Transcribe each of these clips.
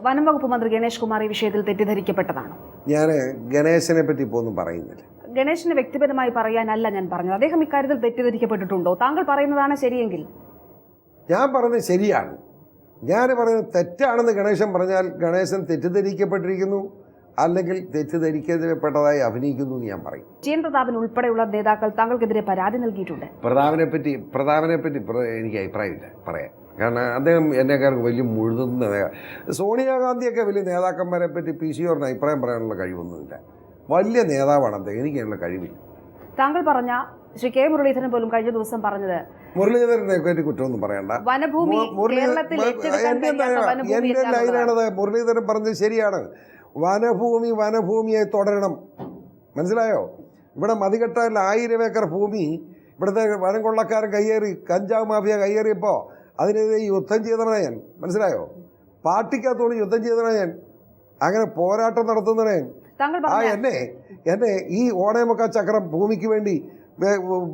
വനം വകുപ്പ് മന്ത്രി ഗണേഷ് കുമാർ ഈ വിഷയത്തിൽ തെറ്റിദ്ധരിക്കപ്പെട്ടതാണ്. ഞാൻ ഗണേശനെ പറ്റി ഇപ്പോൾ ഒന്നും പറയുന്നില്ല. ഗണേഷിന് വ്യക്തിപരമായി പറയാനല്ല ഞാൻ പറഞ്ഞത്. അദ്ദേഹം ഇക്കാര്യത്തിൽ തെറ്റിദ്ധരിക്കപ്പെട്ടിട്ടുണ്ടോ? താങ്കൾ പറയുന്നതാണ് ശരിയെങ്കിൽ. ഞാൻ പറഞ്ഞത് ശരിയാണ്. ഞാൻ പറയുന്നത് തെറ്റാണെന്ന് ഗണേശൻ പറഞ്ഞാൽ ഗണേശൻ തെറ്റിദ്ധരിക്കപ്പെട്ടിരിക്കുന്നു അല്ലെങ്കിൽ തെറ്റിദ്ധരിക്കപ്പെട്ടതായി അഭിനയിക്കുന്നു എന്ന് ഞാൻ പറയും. ജയൻ പ്രതാപൻ ഉൾപ്പെടെയുള്ള നേതാക്കൾ താങ്കൾക്കെതിരെ പരാതി നൽകിയിട്ടുണ്ട്. പ്രതാപനെ പറ്റി പ്രതാപനെ പറ്റി എനിക്ക് അഭിപ്രായമില്ല. പറയാൻ കാരണം അദ്ദേഹം എന്നെക്കാർക്ക് വലിയ മുഴുതുന്ന സോണിയാഗാന്ധിയൊക്കെ വലിയ നേതാക്കന്മാരെ പറ്റി പി സി ഓറിന് അഭിപ്രായം പറയാനുള്ള കഴിവൊന്നുമില്ല. വലിയ നേതാവാണ് അദ്ദേഹം. എനിക്ക് അതിനുള്ള കഴിവില്ല. താങ്കൾ പറഞ്ഞ ശ്രീ കെ മുരളീധരൻ പോലും കഴിഞ്ഞ ദിവസം പറഞ്ഞത് മുരളീധരനെ പറ്റി കുറ്റമൊന്നും പറയണ്ട. വനഭൂമി എന്നുള്ളതാണ്. ലൈനാണത് മുരളീധരൻ പറഞ്ഞത് ശരിയാണ്. വനഭൂമി വനഭൂമിയെ തുടരണം. മനസ്സിലായോ? ഇവിടെ മതികെട്ടാൽ ആയിരം ഏക്കർ ഭൂമി ഇവിടുത്തെ വനം കൊള്ളക്കാരൻ കയ്യേറി കഞ്ചാവ് മാഫിയ കയ്യേറിയപ്പോൾ അതിനെതിരെ യുദ്ധം ചെയ്തവനാ ഞാൻ. മനസ്സിലായോ? പാർട്ടിക്കകത്തോട് യുദ്ധം ചെയ്തവനാ ഞാൻ. അങ്ങനെ പോരാട്ടം നടത്തുന്നവനെ ആ എന്നെ എന്നെ ഈ ഓണയമൊക്കെ ചക്രം ഭൂമിക്ക് വേണ്ടി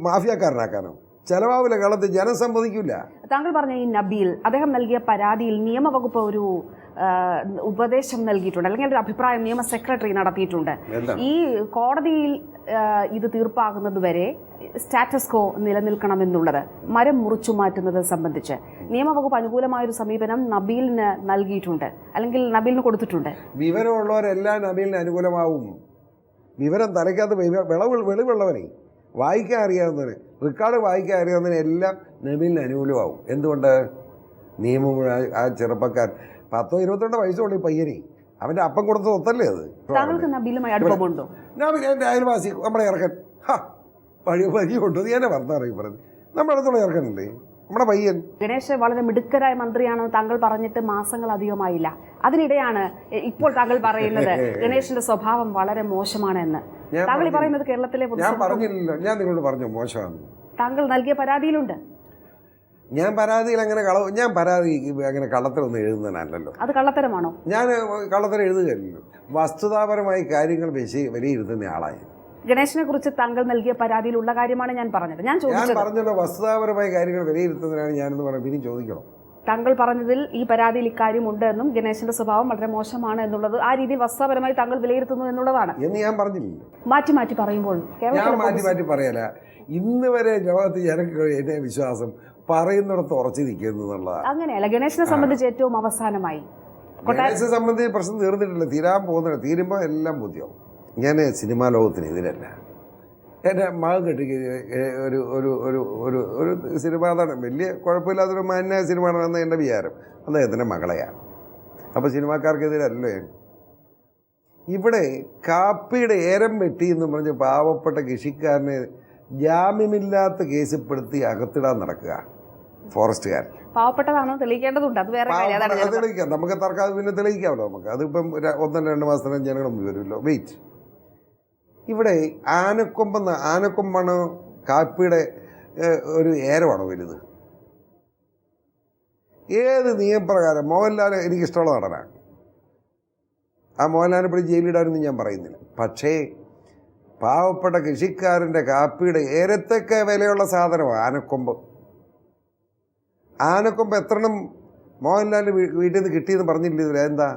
മാഫിയക്കാരനാക്കാനോ? ചെലവാവില്ല കേരളത്തിൽ ജനം സമ്മതിക്കില്ല താങ്കൾ പറഞ്ഞ ഈ നബീൽ അദ്ദേഹം നൽകിയ പരാതിയിൽ നിയമവകുപ്പ് ഒരു ഉപദേശം നൽകിയിട്ടുണ്ട് അല്ലെങ്കിൽ ഒരു അഭിപ്രായം നിയമ സെക്രട്ടറി നടത്തിയിട്ടുണ്ട്. ഈ കോടതിയിൽ ഇത് തീർപ്പാകുന്നത് വരെ സ്റ്റാറ്റസ് കോ നിലനിൽക്കണമെന്നുള്ളത് മരം മുറിച്ചു മാറ്റുന്നത് സംബന്ധിച്ച്. നിയമവകുപ്പ് അനുകൂലമായൊരു സമീപനം നബീലിന് നൽകിയിട്ടുണ്ട് അല്ലെങ്കിൽ നബീലിന് കൊടുത്തിട്ടുണ്ട്. വിവരമുള്ളവരെല്ലാം നബീലിന് അനുകൂലമാവും. വിവരം തലയ്ക്കകത്ത് വെളിവുള്ളവനെ വായിക്കാൻ അറിയാവുന്നതിന് റെക്കോർഡ് വായിക്കാൻ അറിയാവുന്നതിന് എല്ലാം നബീലിന് അനുകൂലമാവും. എന്തുകൊണ്ട്? നിയമം ആ- ചെറുപ്പക്കാർ. പത്തോ ഇരുപത്തിരണ്ടോ വയസ്സുള്ള ഈ പയ്യനെ അവന്റെ അപ്പം കൊടുത്ത ഒത്തല്ലേ അത്? എന്റെ അയൽവാസി നമ്മുടെ ഇറക്കൻ ഹാ പഴയ പരിചയമുണ്ട് നീ എന്നെ വർത്താനം പറഞ്ഞു. നമ്മുടെ അടുത്തുള്ള ഇറക്കനല്ലേ നമ്മുടെ പയ്യൻ. ഗണേഷ് വളരെ മിടുക്കരായ മന്ത്രിയാണെന്ന് താങ്കൾ പറഞ്ഞിട്ട് മാസങ്ങൾ അധികമായില്ല. അതിനിടെയാണ് ഇപ്പോൾ താങ്കൾ പറയുന്നത് ഗണേഷിന്റെ സ്വഭാവം വളരെ മോശമാണ് എന്ന്. താങ്കൾ പറയുന്നത് കേരളത്തിലെ ഞാൻ പറഞ്ഞില്ലല്ലോ ഞാൻ നിങ്ങളോട് പറഞ്ഞു മോശമാണ്. താങ്കൾ നൽകിയ പരാതിയിലുണ്ട്. ഞാൻ പരാതിയിൽ അങ്ങനെ കള ഞാൻ പരാതി അങ്ങനെ കള്ളത്തരൊന്നും എഴുതുന്നതിനല്ലല്ലോ. അത് കള്ളത്തരമാണോ? ഞാൻ കള്ളത്തരം എഴുതുകയല്ലോ വസ്തുതാപരമായി കാര്യങ്ങൾ വിശ വിലയിരുത്തുന്ന ആളായി ഗണേഷിനെ കുറിച്ച് താങ്കൾ നൽകിയ പരാതിയിൽ ഉള്ള കാര്യമാണ് ഞാൻ പറഞ്ഞത്. ഞാൻ ഞാൻ ചോദിച്ചത് പറഞ്ഞല്ലോ വസ്തുതാപരമായ കാര്യങ്ങൾ വിലയിരുത്തുന്നതിനാണ് ഞാനെന്ന് പറഞ്ഞു പിന്നെ ചോദിക്കണം? താങ്കൾ പറഞ്ഞതിൽ ഈ പരാതിയിൽ ഇക്കാര്യം ഉണ്ട് എന്നും ഗണേശന്റെ സ്വഭാവം വളരെ മോശമാണ് എന്നുള്ളത് ആ രീതിയിൽ വസ്തുതാപരമായി താങ്കൾ വിലയിരുത്തുന്നു എന്നുള്ളതാണ്. എന്ന് ഞാൻ പറഞ്ഞില്ല മാറ്റി മാറ്റി പറയുമ്പോൾ ഞാൻ കേരളത്തിലെ മാറ്റി മാറ്റി പറയല. ഇന്ന് വരെ ലോകത്ത് ജനക്ക് എന്നെ വിശ്വാസം പറയുന്നിടത്ത് ഉറച്ചു നിൽക്കുന്നു എന്നുള്ളതാണ്. അങ്ങനെയല്ല ഗണേശനെ സംബന്ധിച്ച് ഏറ്റവും അവസാനമായി. ഗണേശനെ സംബന്ധിച്ച് പ്രശ്നം തീർന്നിട്ടില്ല. തീരാൻ പോകുന്നില്ല. തീരുമ്പോൾ എല്ലാം ബുദ്ധിയാവും ഞാൻ സിനിമാ ലോകത്തിന് എതിരല്ല. എന്റെ മകൻ കെട്ടി ഒരു ഒരു ഒരു ഒരു ഒരു സിനിമാ നടൻ വലിയ കുഴപ്പമില്ലാത്തൊരു മാന്യ സിനിമ നടന്ന എന്റെ വിചാരം അദ്ദേഹത്തിന്റെ മകളെയാണ്. അപ്പോൾ സിനിമാക്കാർക്കെതിരല്ലോ ഞാൻ. ഇവിടെ കാപ്പിയുടെ ഏരം വെട്ടി എന്ന് പറഞ്ഞ് പാവപ്പെട്ട കൃഷിക്കാരനെ ജാമ്യമില്ലാത്ത കേസിൽപ്പെടുത്തി അകത്തിടാൻ നടക്കുക. ഫോറസ്റ്റുകാരൻ പാവപ്പെട്ടതാണെന്ന് തെളിയിക്കേണ്ടതുണ്ട്? അത് വേറെ അതാണ്. തെളിയിക്കാം. നമുക്ക് തർക്കം പിന്നെ തെളിയിക്കാമല്ലോ നമുക്ക്. അതിപ്പം ഒന്നര രണ്ട് മാസത്തിനും ജനങ്ങൾ മുമ്പ് വരുമല്ലോ. വെയിറ്റ്. ഇവിടെ ആനക്കൊമ്പെന്ന് ആനക്കൊമ്പാണ് കാപ്പിയുടെ ഒരു ഏരമാണ് വലുത്? ഏത് നിയമപ്രകാരം? മോഹൻലാൽ എനിക്കിഷ്ടമുള്ള നടനാണ്. ആ മോഹൻലാലിനെ പിടി ജയിലിടാനൊന്നും ഞാൻ പറയുന്നില്ല. പക്ഷേ പാവപ്പെട്ട കൃഷിക്കാരന്റെ കാപ്പിയുടെ ഏരത്തൊക്കെ വിലയുള്ള സാധനമാണ് ആനക്കൊമ്പ്. ആനക്കൊമ്പ് എത്രണ്ണം മോഹൻലാലിന്റെ വീട്ടിൽ നിന്ന് കിട്ടിയെന്ന് പറഞ്ഞില്ല ഇതിൽ? എന്താ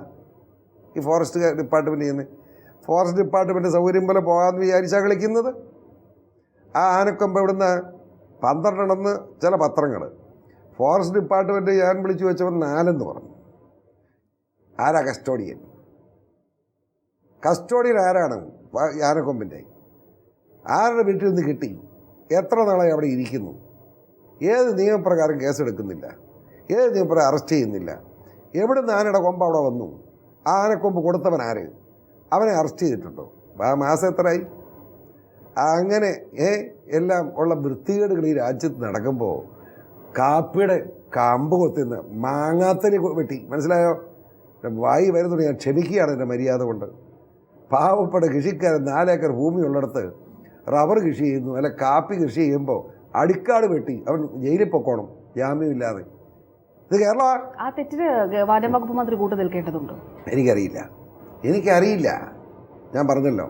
ഈ ഫോറസ്റ്റ് ഡിപ്പാർട്ട്മെന്റ് ചെയ്യുന്നത് ഫോറസ്റ്റ് ഡിപ്പാർട്ട്മെന്റ് സൗകര്യം പോലെ പോകാമെന്ന് വിചാരിച്ചാൽ കളിക്കുന്നത്. ആ ആനക്കൊമ്പ് ഇവിടുന്ന് പന്ത്രണ്ടെണ്ണെന്ന് ചില പത്രങ്ങൾ ഫോറസ്റ്റ് ഡിപ്പാർട്ട്മെന്റ് ഞാൻ വിളിച്ചു വെച്ചവൻ നാലെന്ന് പറഞ്ഞു. ആരാ കസ്റ്റോഡിയൻ? കസ്റ്റോഡിയൻ ആരാണ് ആനക്കൊമ്പിന്റെ? ആരുടെ വീട്ടിൽ നിന്ന് കിട്ടി? എത്ര നാളായി അവിടെ ഇരിക്കുന്നു? ഏത് നിയമപ്രകാരം കേസെടുക്കുന്നില്ല? ഏത് നിയമപ്രകാരം അറസ്റ്റ് ചെയ്യുന്നില്ല? എവിടെ നിന്ന് ആനയുടെ കൊമ്പ് അവിടെ വന്നു? ആ ആനക്കൊമ്പ് കൊടുത്തവൻ ആര്? അവനെ അറസ്റ്റ് ചെയ്തിട്ടുണ്ടോ? ആ മാസം എത്രയായി? അങ്ങനെ ഏ എല്ലാം ഉള്ള വൃത്തികേടുകൾ ഈ രാജ്യത്ത് നടക്കുമ്പോൾ കാപ്പിയുടെ കമ്പ് കൊത്തിന്ന് മാങ്ങാത്തലി കൊ- വെട്ടി. മനസ്സിലായോ? വായി വരുന്നുണ്ട് ഞാൻ ക്ഷമിക്കുകയാണ് എന്റെ മര്യാദ കൊണ്ട്. പാവപ്പെട്ട കൃഷിക്കാരൻ നാലേക്കർ ഭൂമി ഉള്ളിടത്ത് റബ്ബർ കൃഷി ചെയ്യുന്നു അല്ല കാപ്പി കൃഷി ചെയ്യുമ്പോൾ അടിക്കാട് വെട്ടി. അവൻ ജയിലിൽ പൊക്കോണം ജാമ്യമില്ലാതെ ഇത് കേരള ആ തെറ്റിന് വനം വകുപ്പ് മന്ത്രി കൂട്ടു നിൽക്കേണ്ടതുണ്ട്? എനിക്കറിയില്ല. എനിക്കറിയില്ല. ഞാൻ പറഞ്ഞല്ലോ.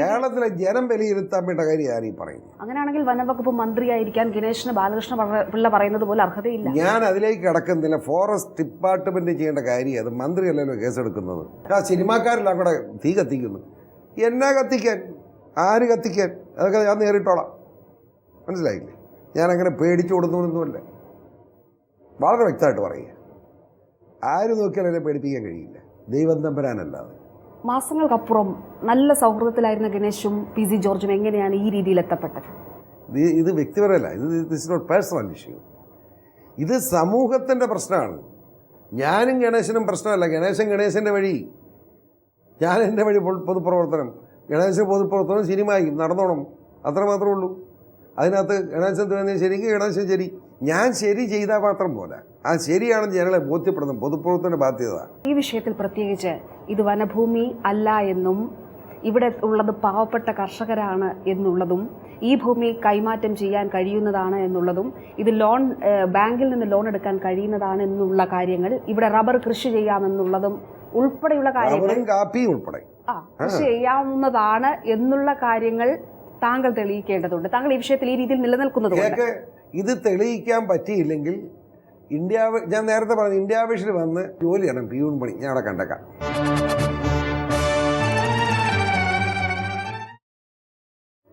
കേരളത്തിലെ ജനം വിലയിരുത്താൻ വേണ്ട കാര്യം ഞാൻ ഈ പറയുന്നത് അങ്ങനെയാണെങ്കിൽ വനംവകുപ്പ് മന്ത്രിയായിരിക്കാൻ ഗണേഷിന് ബാലകൃഷ്ണ പിള്ള പറയുന്നത് പോലെ അർഹതയില്ല. ഞാൻ അതിലേക്ക് കിടക്കുന്നില്ല. ഫോറസ്റ്റ് ഡിപ്പാർട്ട്മെന്റ് ചെയ്യേണ്ട കാര്യം അത് മന്ത്രിയല്ലല്ലോ കേസെടുക്കുന്നത്. ആ സിനിമാക്കാരെല്ലാം കൂടെ തീ കത്തിക്കുന്നു. എന്നാ കത്തിക്കാൻ? ആര് കത്തിക്കാൻ? അതൊക്കെ ഞാൻ നേരിട്ടോളാം. മനസ്സിലായില്ലേ? ഞാൻ അങ്ങനെ പേടിച്ചു കൊടുക്കുന്നൊന്നുമല്ല. വളരെ വ്യക്തമായിട്ട് പറയുക. ആര് നോക്കിയാലും എന്നെ പേടിപ്പിക്കാൻ കഴിയില്ല. ദൈവം തമ്പരാനല്ലാതെ. മാസങ്ങൾക്കപ്പുറം നല്ല സൗഹൃദത്തിലായിരുന്ന ഗണേഷും പി സി ജോർജും എങ്ങനെയാണ് ഈ രീതിയിൽ എത്തപ്പെട്ടത്? ഇത് ഇത് വ്യക്തിപരമല്ല. ഇത് ദിസ് നോട്ട് പേഴ്സണൽ ഇഷ്യൂ ഇത് സമൂഹത്തിന്റെ പ്രശ്നമാണ്. ഞാനും ഗണേശനും പ്രശ്നമല്ല. ഗണേശൻ ഗണേശന്റെ വഴി. ഞാൻ എന്റെ വഴി പൊതുപ്രവർത്തനം. ഗണേശൻ പൊതുപ്രവർത്തനം സിനിമയും നടന്നോണം. അത്ര മാത്രമേ ഉള്ളൂ. അതിനകത്ത് ഗണേശൻ തോന്നിയ ശരിക്ക് ഗണേശൻ ശരി. ഞാൻ ശരി ചെയ്താൽ മാത്രം പോരാ. ആ ശരിയാണെന്ന് ജനങ്ങളെ ബോധ്യപ്പെടുന്നത് പൊതുപ്രവർത്തന ബാധ്യത. ഈ വിഷയത്തിൽ പ്രത്യേകിച്ച് ഇത് വനഭൂമി അല്ല എന്നും ഇവിടെ ഉള്ളത് പാവപ്പെട്ട കർഷകരാണ് എന്നുള്ളതും ഈ ഭൂമി കൈമാറ്റം ചെയ്യാൻ കഴിയുന്നതാണ് എന്നുള്ളതും ഇത് ലോൺ ബാങ്കിൽ നിന്ന് ലോൺ എടുക്കാൻ കഴിയുന്നതാണ് എന്നുള്ള കാര്യങ്ങൾ ഇവിടെ റബ്ബർ കൃഷി ചെയ്യാമെന്നുള്ളതും ഉൾപ്പെടെയുള്ള കാര്യങ്ങൾ ഉൾപ്പെടെ. ആ കൃഷി ചെയ്യാവുന്നതാണ് എന്നുള്ള കാര്യങ്ങൾ താങ്കൾ തെളിയിക്കേണ്ടതുണ്ട്. താങ്കൾ ഈ വിഷയത്തിൽ ഈ രീതിയിൽ നിലനിൽക്കുന്നത് കൊണ്ട് കേക്ക്. ഇത് തെളിയിക്കാൻ പറ്റിയില്ലെങ്കിൽ ഇന്ത്യ ഞാൻ നേരത്തെ പറഞ്ഞു ഇന്ത്യ വിഷയിൽ വന്ന് ജോലി ചെയ്യണം പിയൂൺ പണി. ഞാൻ അവിടെ കണ്ടേക്കാം.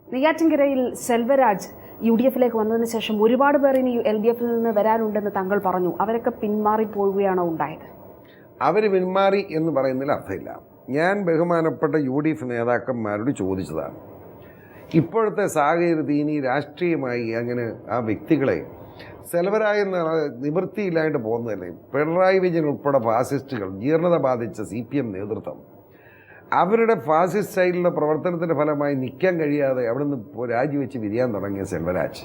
നെയ്യാറ്റിൻകരയിൽ സെൽവരാജ് യു ഡി എഫിലേക്ക് വന്നതിന് ശേഷം ഒരുപാട് പേർ ഇനി എൽ ഡി എഫിൽ നിന്ന് വരാനുണ്ടെന്ന് താങ്കൾ പറഞ്ഞു. അവരൊക്കെ പിന്മാറി പോവുകയാണോ ഉണ്ടായത്? അവർ പിന്മാറി എന്ന് പറയുന്നതിൽ അർത്ഥമില്ല. ഞാൻ ബഹുമാനപ്പെട്ട യു ഡി എഫ് നേതാക്കന്മാരോട് ചോദിച്ചതാണ്. ഇപ്പോഴത്തെ സാഹചര്യത്തിൽ ഇനി രാഷ്ട്രീയമായി അങ്ങനെ ആ വ്യക്തികളെ സെലവരായ നിവൃത്തിയില്ലായിട്ട് പോകുന്നതല്ലേ? പിണറായി വിജയൻ ഉൾപ്പെടെ ഫാസിസ്റ്റുകൾ ജീർണത ബാധിച്ച സി പി എം നേതൃത്വം അവരുടെ ഫാസിസ്റ്റ് സ്റ്റൈലിലുള്ള പ്രവർത്തനത്തിന്റെ ഫലമായി നിൽക്കാൻ കഴിയാതെ അവിടെ നിന്ന് രാജിവെച്ച് വിരിയാൻ തുടങ്ങിയ സെൽവരാജ്.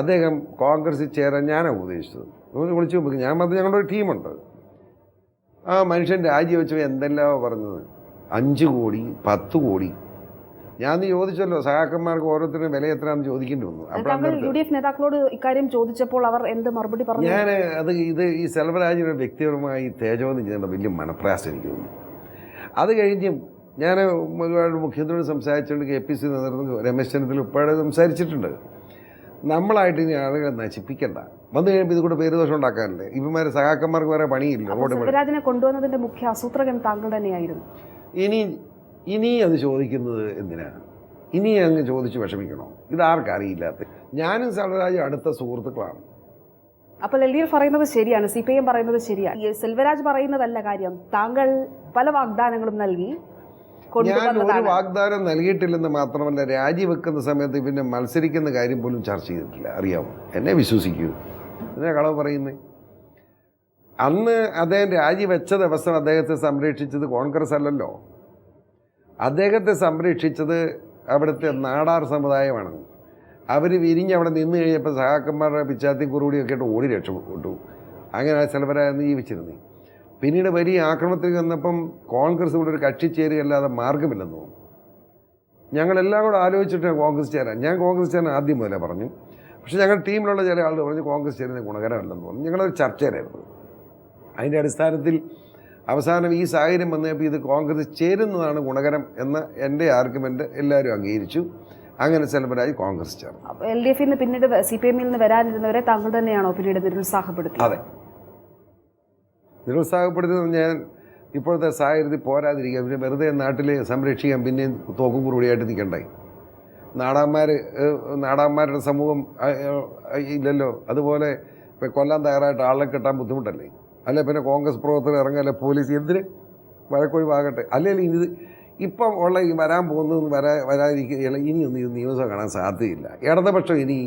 അദ്ദേഹം കോൺഗ്രസിൽ ചേരാൻ ഞാനാണ് ഉപദേശിച്ചത് വിളിച്ചു നോക്കി ഞാൻ പറഞ്ഞത് ഞങ്ങളുടെ ഒരു ടീമുണ്ട്. ആ മനുഷ്യൻ രാജിവെച്ചവ എന്തെല്ലാം പറഞ്ഞത്? അഞ്ച് കോടി പത്ത് കോടി ഞാൻ ചോദിച്ചല്ലോ സഹാക്കന്മാർക്ക് ഓരോരുത്തരും വില എത്രയാണെന്ന് ചോദിക്കേണ്ടി വന്നു. യു ഡി എഫ് നേതാക്കളോട് ഇക്കാര്യം ചോദിച്ചപ്പോൾ അവർ എന്ത് മറുപടി പറഞ്ഞു? ഞാൻ അത് ഇത് ഈ സെൽവരാജിനെ വ്യക്തിപരമായി തേജോന്ന് ചെയ്യേണ്ട വലിയ മനപ്രയാസം എനിക്ക് തോന്നുന്നു. അത് കഴിഞ്ഞ് ഞാൻ ഒരുപാട് മുഖ്യമന്ത്രിയോട് സംസാരിച്ചുകൊണ്ട് കെ പി സി നേതൃത്വം രമേശ് ചെന്നിത്തല ഉപ്പാടെ സംസാരിച്ചിട്ടുണ്ട്. നമ്മളായിട്ട് ഇനി ആളുകളെ നശിപ്പിക്കണ്ട. വന്നു കഴിയുമ്പോൾ ഇതുകൂടെ പേര് ദോഷം ഉണ്ടാക്കാനല്ലേ? ഇവന്മാരെ സഹാക്കന്മാർക്ക് വേറെ പണിയില്ല. കൊണ്ടുവന്നതിന്റെ മുഖ്യ ആസൂത്രകൻ താങ്കൾ തന്നെയായിരുന്നു. ഇനി ഇനി അത് ചോദിക്കുന്നത് എന്തിനാണ്? ഇനി അങ്ങ് ചോദിച്ച് വിഷമിക്കണോ? ഇതാർക്കറിയില്ലാത്ത ഞാനും സെൽവരാജും അടുത്ത സുഹൃത്തുക്കളാണ്. അപ്പോൾ എൽ ഡി എഫ് പറയുന്നത് ശരിയാണ് സി പി ഐ എം പറയുന്നത് ശരിയാണ്. സെൽവരാജ് പറയുന്നതല്ല കാര്യം. താങ്കൾ പല വാഗ്ദാനങ്ങളും നൽകി ഞാൻ ഒരു വാഗ്ദാനം നൽകിയിട്ടില്ലെന്ന് മാത്രമല്ല രാജിവെക്കുന്ന സമയത്ത് പിന്നെ മത്സരിക്കുന്ന കാര്യം പോലും ചർച്ച ചെയ്തിട്ടില്ല. അറിയാമോ എന്നെ വിശ്വസിക്കൂ. എന്നെ കളവ് പറയുന്നേ? അന്ന് അദ്ദേഹം രാജിവെച്ച ദിവസം അദ്ദേഹത്തെ സംരക്ഷിച്ചത് കോൺഗ്രസ് അല്ലല്ലോ. അദ്ദേഹത്തെ സംരക്ഷിച്ചത് അവിടുത്തെ നാടാർ സമുദായമാണ്. അവർ വിരിഞ്ഞ് അവിടെ നിന്ന് കഴിഞ്ഞപ്പോൾ സഹാക്കന്മാരുടെ പിച്ചാത്തി കുറുകൂടിയൊക്കെ ആയിട്ട് ഓടി രക്ഷപ്പെട്ടു. അങ്ങനെ ചിലവരായിരുന്നു ജീവിച്ചിരുന്നു. പിന്നീട് വലിയ ആക്രമണത്തിൽ വന്നപ്പം കോൺഗ്രസ് ഇവിടെ ഒരു കക്ഷി ചേരുകയല്ലാതെ മാർഗമില്ലെന്ന് തോന്നുന്നു. ഞങ്ങളെല്ലാം കൂടെ ആലോചിച്ചിട്ട് കോൺഗ്രസ് ചേരാൻ ഞാൻ കോൺഗ്രസ് ചേരാൻ ആദ്യം മുതലേ പറഞ്ഞു. പക്ഷേ ഞങ്ങളുടെ ടീമിലുള്ള ചില ആളുകൾ പറഞ്ഞു കോൺഗ്രസ് ചേരുന്നത് ഗുണകരമല്ലെന്ന് പറഞ്ഞു ഞങ്ങളൊരു ചർച്ചയിലായിരുന്നു. അതിന്റെ അടിസ്ഥാനത്തിൽ അവസാനം ഈ സാഹചര്യം വന്നപ്പോൾ ഇത് കോൺഗ്രസ് ചേരുന്നതാണ് ഗുണകരം എന്ന എന്റെ ആർഗ്യുമെന്റ് എല്ലാവരും അംഗീകരിച്ചു. അങ്ങനെ സെൽവരാജ് കോൺഗ്രസ് ചേർന്നു. എൽ ഡി എഫിൽ നിന്ന് പിന്നീട് സി പി എമ്മിൽ നിന്ന് വരാനിരുന്നവരെ താങ്കൾ തന്നെയാണോ പിന്നീട് നിരുത്സാഹപ്പെടുത്തിയത്? അതെ. നിരുത്സാഹപ്പെടുത്തുന്നത് ഞാൻ ഇപ്പോഴത്തെ സാഹചര്യത്തിൽ പോരാതിരിക്കുക പിന്നെ വെറുതെ നാട്ടിൽ സംരക്ഷിക്കാൻ പിന്നെയും തോക്കും കുറുപടിയായിട്ട് നിൽക്കണ്ടായി നാടാന്മാർ നാടാന്മാരുടെ സമൂഹം ഇല്ലല്ലോ. അതുപോലെ ഇപ്പം കൊല്ലാൻ തയ്യാറായിട്ട് ആളെ കിട്ടാൻ ബുദ്ധിമുട്ടല്ലേ? അല്ലെ? പിന്നെ കോൺഗ്രസ് പ്രവർത്തകർ ഇറങ്ങല്ലേ? പോലീസ് എന്തിന് വഴക്കൊഴിവാകട്ടെ? അല്ലെങ്കിൽ ഇത് ഇപ്പം ഉള്ള ഈ വരാൻ പോകുന്നതെന്ന് വരാ വരാതിരിക്കുക ഇനിയൊന്നും ഇത് നിയമസഭ കാണാൻ സാധ്യതയില്ല. ഇടതുപക്ഷം ഇനി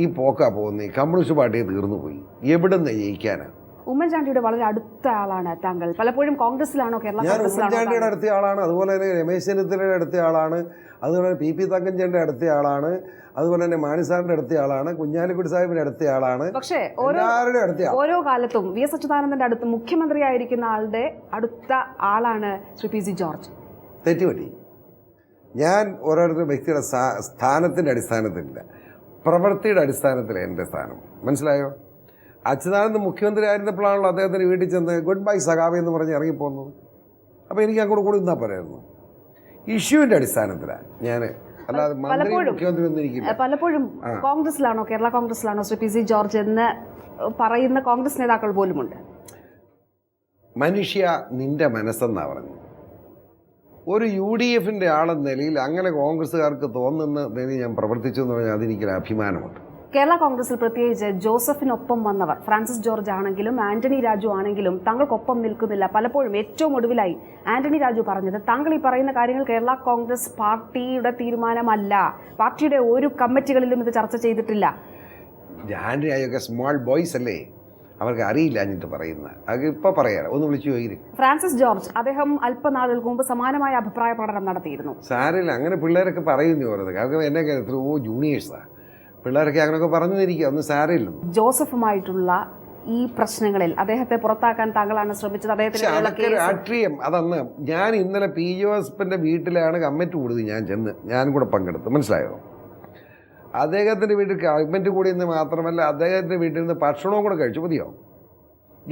ഈ പോക്കാ പോകുന്നേ കമ്മ്യൂണിസ്റ്റ് പാർട്ടിയെ തീർന്നു പോയി എവിടെ നിന്ന് ജയിക്കാനാണ് ഉമ്മൻചാണ്ടിയുടെ വളരെ അടുത്ത ആളാണ് താങ്കൾ. പലപ്പോഴും കോൺഗ്രസിലാണോ കേരള ഞാൻ ഉമ്മൻചാണ്ടിയുടെ അടുത്ത ആളാണ്. അതുപോലെ തന്നെ രമേശ് ചെന്നിത്തലയുടെ അടുത്ത ആളാണ്. അതുപോലെ പി പി തങ്കഞ്ചന്റെ അടുത്ത ആളാണ്. അതുപോലെ തന്നെ മാണിസാറിന്റെ അടുത്ത ആളാണ്. കുഞ്ഞാലിക്കുട്ടി സാഹിബിന്റെ അടുത്ത ആളാണ്. പക്ഷേ ഓരോ അടുത്ത ഓരോ കാലത്തും വി എസ് അച്യുതാനന്ദന്റെ അടുത്ത് മുഖ്യമന്ത്രിയായിരിക്കുന്ന ആളുടെ അടുത്ത ആളാണ് ശ്രീ പി സി ജോർജ്. തെറ്റുപറ്റി. ഞാൻ ഓരോരുത്തർ വ്യക്തിയുടെ സ്ഥാനത്തിന്റെ സ്ഥാനത്തിന്റെ അടിസ്ഥാനത്തിലില്ല. പ്രവൃത്തിയുടെ അടിസ്ഥാനത്തിൽ എന്റെ സ്ഥാനം. മനസ്സിലായോ? അച്യുതാനന്ദ മുഖ്യമന്ത്രി ആയിരുന്നപ്പോഴാണല്ലോ അദ്ദേഹത്തിന് വീട്ടിൽ ചെന്ന് ഗുഡ് ബൈ സഖാവി എന്ന് പറഞ്ഞ് ഇറങ്ങിപ്പോകുന്നത് അപ്പോൾ എനിക്ക് അങ്ങോട്ട് കൂടി നിന്നാൽ പോരായിരുന്നു. ഇഷ്യൂവിന്റെ അടിസ്ഥാനത്തിലാണ് ഞാൻ അല്ലാതെ പലപ്പോഴും- പലപ്പോഴും കോൺഗ്രസിലാണോ കേരള കോൺഗ്രസിലാണോ ശ്രീ പി സി ജോർജ് എന്ന് പറയുന്ന കോൺഗ്രസ് നേതാക്കൾ പോലുമുണ്ട്? മനുഷ്യ നിന്റെ മനസ്സെന്നാ പറഞ്ഞു ഒരു യു ഡി എഫിന്റെ ആളെന്ന നിലയിൽ അങ്ങനെ കോൺഗ്രസ്സുകാർക്ക് തോന്നുന്ന നിലയിൽ ഞാൻ പ്രവർത്തിച്ചു എന്ന് പറഞ്ഞാൽ അതെനിക്കൊരു അഭിമാനമുണ്ട്. കേരള കോൺഗ്രസിൽ പ്രത്യേകിച്ച് ജോസഫിനൊപ്പം വന്നവർ ഫ്രാൻസിസ് ജോർജ് ആണെങ്കിലും ആന്റണി രാജു ആണെങ്കിലും തങ്ങൾക്കൊപ്പം നിൽക്കുന്നില്ല. പലപ്പോഴും ഏറ്റവും ഒടുവിലായി ആന്റണി രാജു പറഞ്ഞത് താങ്കൾ ഈ പറയുന്ന കാര്യങ്ങൾ കേരള കോൺഗ്രസ് പാർട്ടിയുടെ തീരുമാനമല്ല. പാർട്ടിയുടെ ഒരു കമ്മിറ്റികളിലും ഇത് ചർച്ച ചെയ്തിട്ടില്ല. ആന്റണി ആയൊക്കെ സ്മോൾ ബോയ്സ് അല്ലേ? അവർക്ക് അറിയില്ല എന്നിട്ട് പറയുന്ന അത് ഇപ്പോൾ പറയാം. ഒന്ന് വിളിച്ചു പോയി ഫ്രാൻസിസ് ജോർജ് അദ്ദേഹം അല്പനാളുകൾക്ക് മുമ്പ് സമാനമായ അഭിപ്രായ പ്രകടനം നടത്തിയിരുന്നു. സാരില്ല അങ്ങനെ പിള്ളേരൊക്കെ പറയുന്നു അവർക്ക് എന്നെ ഓ ജൂനിയേഴ്സാണ് പിള്ളേരൊക്കെ അങ്ങനെയൊക്കെ പറഞ്ഞു തരിക ഒന്നും സാരമില്ല ജോസഫുമായിട്ടുള്ള ഈ പ്രശ്നങ്ങളിൽ അദ്ദേഹത്തെ പുറത്താക്കാൻ താങ്കളാണ് ശ്രമിച്ചത്? അദ്ദേഹത്തിന് രാഷ്ട്രീയം അതന്ന് ഞാൻ ഇന്നലെ പി. ജോസഫിന്റെ വീട്ടിലാണ് കമ്മിറ്റി കൂടുതൽ ഞാൻ ചെന്ന് ഞാനും കൂടെ പങ്കെടുത്തു. മനസ്സിലായോ? അദ്ദേഹത്തിന്റെ വീട്ടിൽ കമ്മിറ്റി കൂടി നിന്ന് മാത്രമല്ല അദ്ദേഹത്തിന്റെ വീട്ടിൽ നിന്ന് ഭക്ഷണവും കൂടെ കഴിച്ചു. മതിയോ?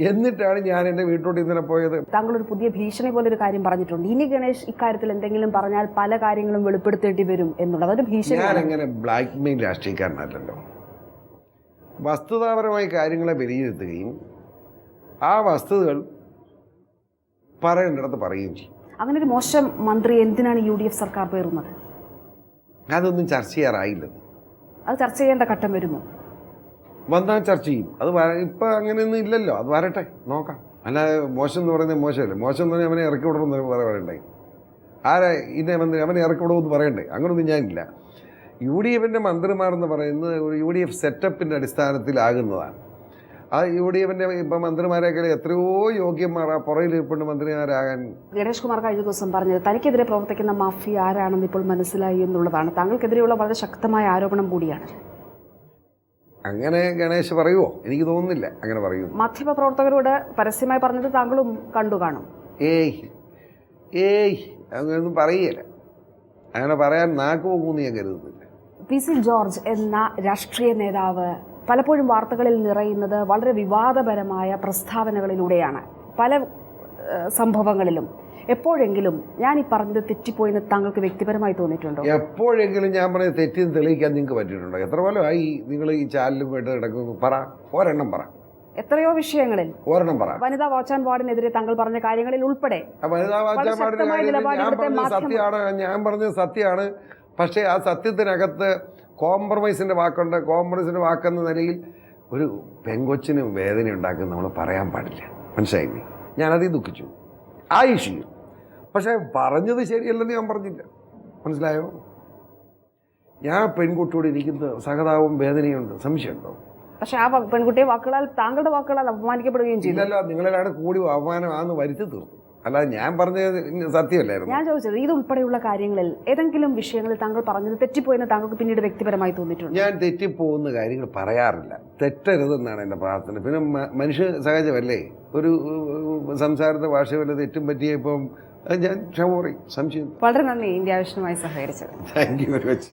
എന്നിട്ടാണ് ഞാൻ എന്റെ വീട്ടിലോട്ട് ഇന്നലെ പോയത്. താങ്കൾ ഒരു പുതിയ ഭീഷണി പോലെ ഒരു കാര്യം പറഞ്ഞിട്ടുണ്ട്. ഇനി ഗണേഷ് ഇക്കാര്യത്തിൽ എന്തെങ്കിലും പറഞ്ഞാൽ പല കാര്യങ്ങളും വെളിപ്പെടുത്തേണ്ടി വരും എന്നുള്ളത് ഭീഷണി ഞാൻ അങ്ങനെ ബ്ലാക്ക് മെയിൽ രാഷ്ട്രീയക്കാരനല്ലല്ലോ. വസ്തുതാപരമായി കാര്യങ്ങളെ വിലയിരുത്തുകയും ആ വസ്തുതകൾ പറയേണ്ടിടത്ത് പറയുകയും ചെയ്യും. അങ്ങനെ ഒരു മോശം മന്ത്രി എന്തിനാണ് യു ഡി എഫ് സർക്കാർ പേറുന്നത്? അതൊന്നും ചർച്ച ചെയ്യാറായില്ലെന്ന് അത് ചർച്ച ചെയ്യേണ്ട ഘട്ടം വരുമോ? വന്നാൽ ചർച്ച ചെയ്യും അത് വര- ഇപ്പം അങ്ങനെയൊന്നും ഇല്ലല്ലോ. അത് വരട്ടെ. നോക്കാം. അല്ലാതെ മോശം എന്ന് പറയുന്നത് മോശമല്ലേ? മോശം എന്ന് പറഞ്ഞാൽ അവനെ ഇറക്കി വിടണമെന്ന് പറ- പറയണ്ടേ? ആരാ ഇന്നെ മന്ത്രി അവനെ ഇറക്കി വിടുമെന്ന് പറയണ്ടേ? അങ്ങനൊന്നും ഞാനില്ല. യു ഡി എഫിന്റെ മന്ത്രിമാർ എന്ന് പറയുന്നത് ഒരു യു ഡി എഫ് സെറ്റപ്പിന്റെ അടിസ്ഥാനത്തിലാകുന്നതാണ്. ആ യു ഡി എഫിന്റെ ഇപ്പം മന്ത്രിമാരെക്കാൾ എത്രയോ യോഗ്യന്മാർ ആ പുറയിലിരിപ്പുണ്ട് മന്ത്രിമാരാകാൻ. ഗണേഷ് കുമാർ കഴിഞ്ഞ ദിവസം പറഞ്ഞത് തനിക്കെതിരെ പ്രവർത്തിക്കുന്ന മാഫി ആരാണെന്ന് ഇപ്പോൾ മനസ്സിലായി എന്നുള്ളതാണ്. താങ്കൾക്കെതിരെയുള്ള വളരെ ശക്തമായ ആരോപണം കൂടിയാണ്. അങ്ങനെ ഗണേശ് പറയുമോ എനിക്ക് തോന്നുന്നില്ല അങ്ങനെ പറയൂ മാധ്യമപ്രവർത്തകരോട് പരസ്യമായി പറഞ്ഞത് താങ്കളും കണ്ടു കാണും. ഏയ് ഏയ് അങ്ങനെയൊന്നും പറയുകയില്ല അങ്ങനെ പറയാൻ നാക്ക് പോകുമെന്ന് ഞാൻ കരുതുന്നില്ല. പി സി ജോർജ് എന്ന രാഷ്ട്രീയ നേതാവ് പലപ്പോഴും വാർത്തകളിൽ നിറയുന്നത് വളരെ വിവാദപരമായ പ്രസ്താവനകളിലൂടെയാണ്. പല സംഭവങ്ങളിലും. എപ്പോഴെങ്കിലും ഞാൻ ഈ പറഞ്ഞത് തെറ്റിപ്പോയെന്ന് താങ്കൾക്ക് വ്യക്തിപരമായി തോന്നിയിട്ടുണ്ടോ? എപ്പോഴെങ്കിലും ഞാൻ പറഞ്ഞ തെറ്റിന്ന് തെളിയിക്കാൻ നിങ്ങൾക്ക് പറ്റിയിട്ടുണ്ടോ? എത്ര ആയി നിങ്ങൾ ഈ ചാനലും പോയിട്ട് കിടക്കുന്നു? പറ. ഒരെണ്ണം പറ. എത്രയോ വിഷയങ്ങളിൽ. ഒരെണ്ണം പറ. വനിതാ വാച്ച് ആൻഡ് വാർഡിനെതിരെ താങ്കൾ പറഞ്ഞ കാര്യങ്ങളിൽ ഉൾപ്പെടെ വനിതാ വാച്ചാൻ സത്യമാണ്. ഞാൻ പറഞ്ഞത് സത്യമാണ്. പക്ഷേ ആ സത്യത്തിനകത്ത് കോംപ്രമൈസിന്റെ വാക്കുണ്ട്. കോംപ്രമൈസിന്റെ വാക്കെന്ന നിലയിൽ ഒരു പെങ്കൊച്ചിന് വേദന ഉണ്ടാക്കുന്ന നമ്മൾ പറയാൻ പാടില്ല. മനസ്സിലായില്ലേ? ഞാനതിൽ ദുഃഖിച്ചു. ആ ഇഷ്യൂ പക്ഷേ പറഞ്ഞത് ശരിയല്ലെന്ന് ഞാൻ പറഞ്ഞില്ല. മനസ്സിലായോ? ഞാൻ പെൺകുട്ടിയോട് ഇരിക്കുന്ന സഹതാവും വേദനയുണ്ട് സംശയമുണ്ടോ? പക്ഷെ ആ പെൺകുട്ടിയെ വാക്കുകളാൽ താങ്കളുടെ വാക്കുകളാൽ അപമാനിക്കപ്പെടുകയും ചെയ്തു. ഇല്ലല്ലോ കൂടി കൂടി ആന്ന് വരുത്തി തീർത്തു. അല്ലാതെ ഞാൻ പറഞ്ഞത് സത്യമല്ലായിരുന്നു. ഞാൻ ചോദിച്ചത് ഇത് ഉൾപ്പെടെയുള്ള കാര്യങ്ങളിൽ ഏതെങ്കിലും വിഷയങ്ങളിൽ താങ്കൾ പറഞ്ഞത് തെറ്റിപ്പോയെന്ന് താങ്കൾക്ക് പിന്നീട് വ്യക്തിപരമായി തോന്നിയിട്ടുണ്ട്? ഞാൻ തെറ്റിപ്പോകുന്ന കാര്യങ്ങൾ പറയാറില്ല. തെറ്റരുതെന്നാണ് എന്റെ പ്രാർത്ഥന. പിന്നെ മനുഷ്യ സഹജമല്ലേ? ഒരു സംസാരത്തെ ഭാഷ വല്ല തെറ്റും പറ്റിയപ്പം ഞാൻ ക്ഷമ പറയും സംശയം. വളരെ നന്ദി ഇന്ത്യ ആവശ്യമായി സഹകരിച്ചത് താങ്ക് യു വെരി മച്ച്